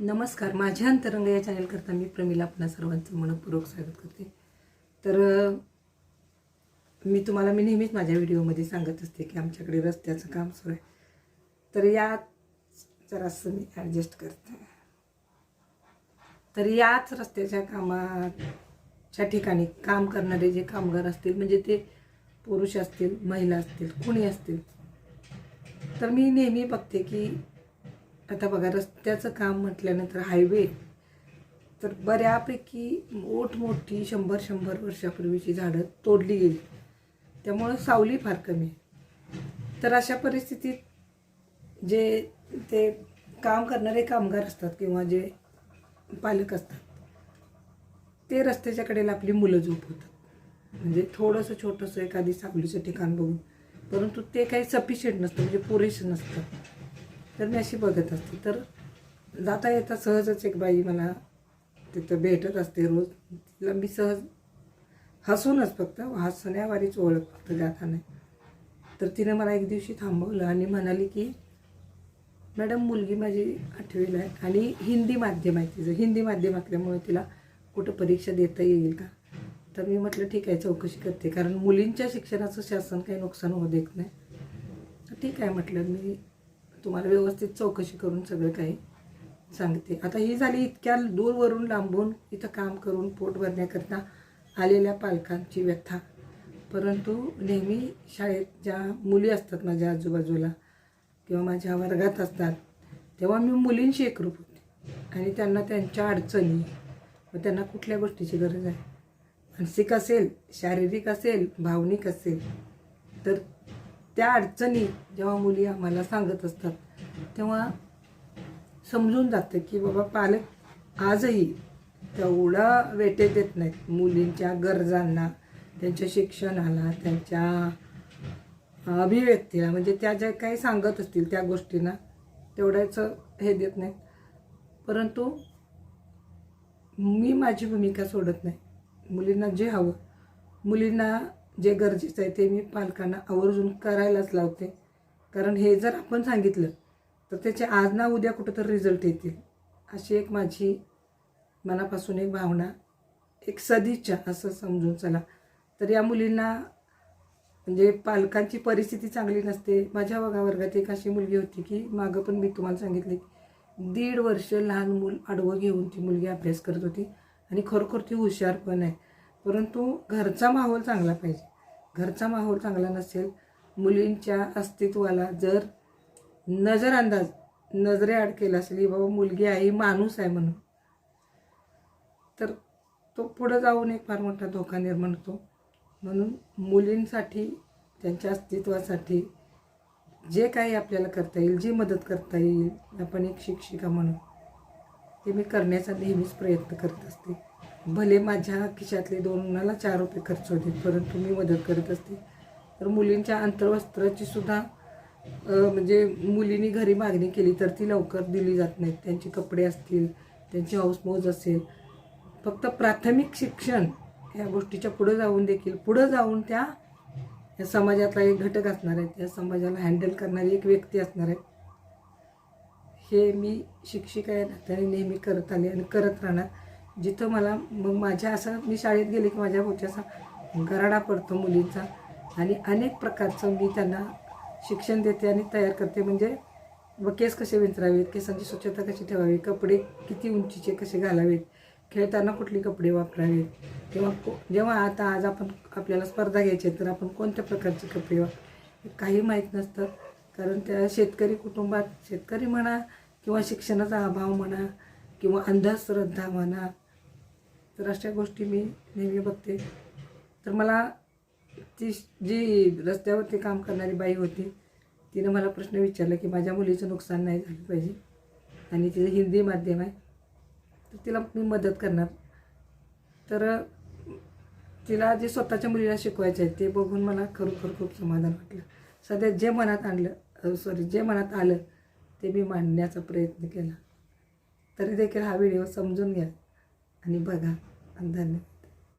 नमस्कार. माझ्या अंतरंग या चॅनलकरता मी प्रमिला आपल्या सर्वांचं मनपूर्वक स्वागत करते. तर मी तुम्हाला मी नेहमीच माझ्या व्हिडिओमध्ये सांगत असते की आमच्याकडे रस्त्याचं काम सुरू आहे. तर या जरासं मी ॲडजस्ट करते. तर याच रस्त्याच्या कामाच्या ठिकाणी काम करणारे जे कामगार असतील म्हणजे ते पुरुष असतील महिला असतील कोणी असतील तर मी नेहमी बघते की आता बघा रस्त्याचं काम म्हटल्यानंतर हायवे तर बऱ्यापैकी मोठमोठी शंभर शंभर वर्षापूर्वीची झाडं तोडली गेली. त्यामुळं सावली फार कमी आहे. तर अशा परिस्थितीत जे ते काम करणारे कामगार असतात किंवा जे पालक असतात ते रस्त्याच्या कडेला आपली मुलं झोपवतात. म्हणजे थोडंसं छोटंसं एखादी सावलीचं ठिकाण बघून. परंतु ते काही सफिशियंट नसतं म्हणजे पुरेसं नसतं. तर मी अशी बघत असते. तर जाता येता सहजच एक बाई मला तिथं भेटत असते रोज. तिला मी सहज हसूनच फक्त हसण्यावारीच ओळख फक्त जाताना. तर तिने मला एक दिवशी थांबवलं आणि म्हणाली की मॅडम मुलगी माझी आठवीला आहे आणि हिंदी माध्यम आहे तिचं. हिंदी माध्यम असल्यामुळे तिला कुठं परीक्षा देता येईल का? तर मी म्हटलं ठीक आहे चौकशी करते. कारण मुलींच्या शिक्षणाचं शासन काही नुकसान होऊ देत नाही. तर ठीक आहे म्हटलं. मी तुम्हाला व्यवस्थित चौकशी करून सगळं काही सांगते. आता ही झाली इतक्या दूरवरून लांबून इथं काम करून पोट भरण्याकरता आलेल्या पालकांची व्यथा. परंतु नेहमी शाळेत ज्या मुली असतात माझ्या आजूबाजूला किंवा माझ्या वर्गात असतात तेव्हा मी मुलींशी एकरूप होते. आणि त्यांना त्यांच्या अडचणी व त्यांना कुठल्या गोष्टीची गरज आहे? मानसिक असेल शारीरिक असेल भावनिक असेल तर त्या अडचणी जेव्हा मुली आम्हाला सांगत असतात तेव्हा समजून जातं की बाबा पालक आजही तेवढा वेटे देत नाहीत. मुलींच्या गरजांना त्यांच्या शिक्षणाला त्यांच्या अभिव्यक्तीला म्हणजे त्या ज्या काही सांगत असतील त्या गोष्टींना तेवढ्याचं हे देत नाहीत. परंतु मी माझी भूमिका सोडत नाही. मुलींना जे हवं मुलींना जे गरजेचं आहे ते मी पालकांना आवर्जून करायलाच लावते. कारण हे जर आपण सांगितलं तर त्याचे आज ना उद्या कुठं तर रिझल्ट येतील. अशी एक माझी मनापासून एक भावना एक सदिच्छा असं समजून चला. तर या मुलींना म्हणजे पालकांची परिस्थिती चांगली नसते. माझ्या वगा वर्गात एक अशी मुलगी होती की मागं पण मी तुम्हाला सांगितले की दीड वर्ष लहान मूल आडवं घेऊन ती मुलगी अभ्यास करत होती. आणि खरोखर ती हुशार पण आहे. परंतु घरचा माहोल चांगला पाहिजे. घरचा माहोल चांगला नसेल मुलींच्या अस्तित्वाला जर नजरअंदाज नजरेआड केला असेल की बाबा मुलगी आहे ही माणूस आहे म्हणून तर तो पुढं जाऊन एक फार मोठा धोका निर्माण होतो. म्हणून मुलींसाठी त्यांच्या अस्तित्वासाठी जे काही आपल्याला करता येईल जी मदत करता येईल आपण एक शिक्षिका म्हणून ते मी करण्याचा नेहमीच प्रयत्न करत असते. भले माझ्या खिशातले दोनाला चार रुपये खर्च होते परंतु मी मदत करत असते. तर मुलींच्या अंतर्वस्त्राची सुद्धा म्हणजे मुलींनी घरी मागणी केली तर ती लवकर दिली जात नाहीत. त्यांचे कपडे असतील त्यांची हाऊसमोज असेल. फक्त प्राथमिक शिक्षण ह्या गोष्टीच्या पुढं जाऊन देखील पुढं जाऊन त्या या समाजातला एक घटक असणार आहे. त्या समाजाला हँडल करणारी एक व्यक्ती असणार आहे. हे मी शिक्षिका या नात्याने नेहमी करत आले आणि करत राहणार. जिथं मला मग माझ्या असं मी शाळेत गेले की माझ्या मोठ्याचा गराडा पडतो मुलींचा. आणि अनेक प्रकारचं मी त्यांना शिक्षण देते आणि तयार करते. म्हणजे व केस कसे विंचरावेत केसांची स्वच्छता कशी ठेवावी कपडे किती उंचीचे कसे घालावेत खेळताना कुठले कपडे वापरावेत किंवा को जेव्हा आता आज आपण आपल्याला स्पर्धा घ्यायची आहे तर आपण कोणत्या प्रकारचे कपडे वा काही माहीत नसतं. कारण त्या शेतकरी कुटुंबात शेतकरी म्हणा किंवा शिक्षणाचा अभाव म्हणा किंवा अंधश्रद्धा म्हणा तर अशा गोष्टी मी नेहमी बघते. तर मला ती जी रस्त्यावरती काम करणारी बाई होती तिनं मला प्रश्न विचारला की माझ्या मुलीचं नुकसान नाही झालं पाहिजे आणि तिचं हिंदी माध्यम आहे तर तिला मी मदत करणार. तर तिला जे स्वतःच्या मुलीला शिकवायचं आहे ते बघून मला खरोखर खूप समाधान वाटलं. सध्या जे मनात आणलं सॉरी जे मनात आलं ते मी मांडण्याचा प्रयत्न केला. तरी देखील हा व्हिडिओ समजून घ्या. आणि बघा आणि धन्यवाद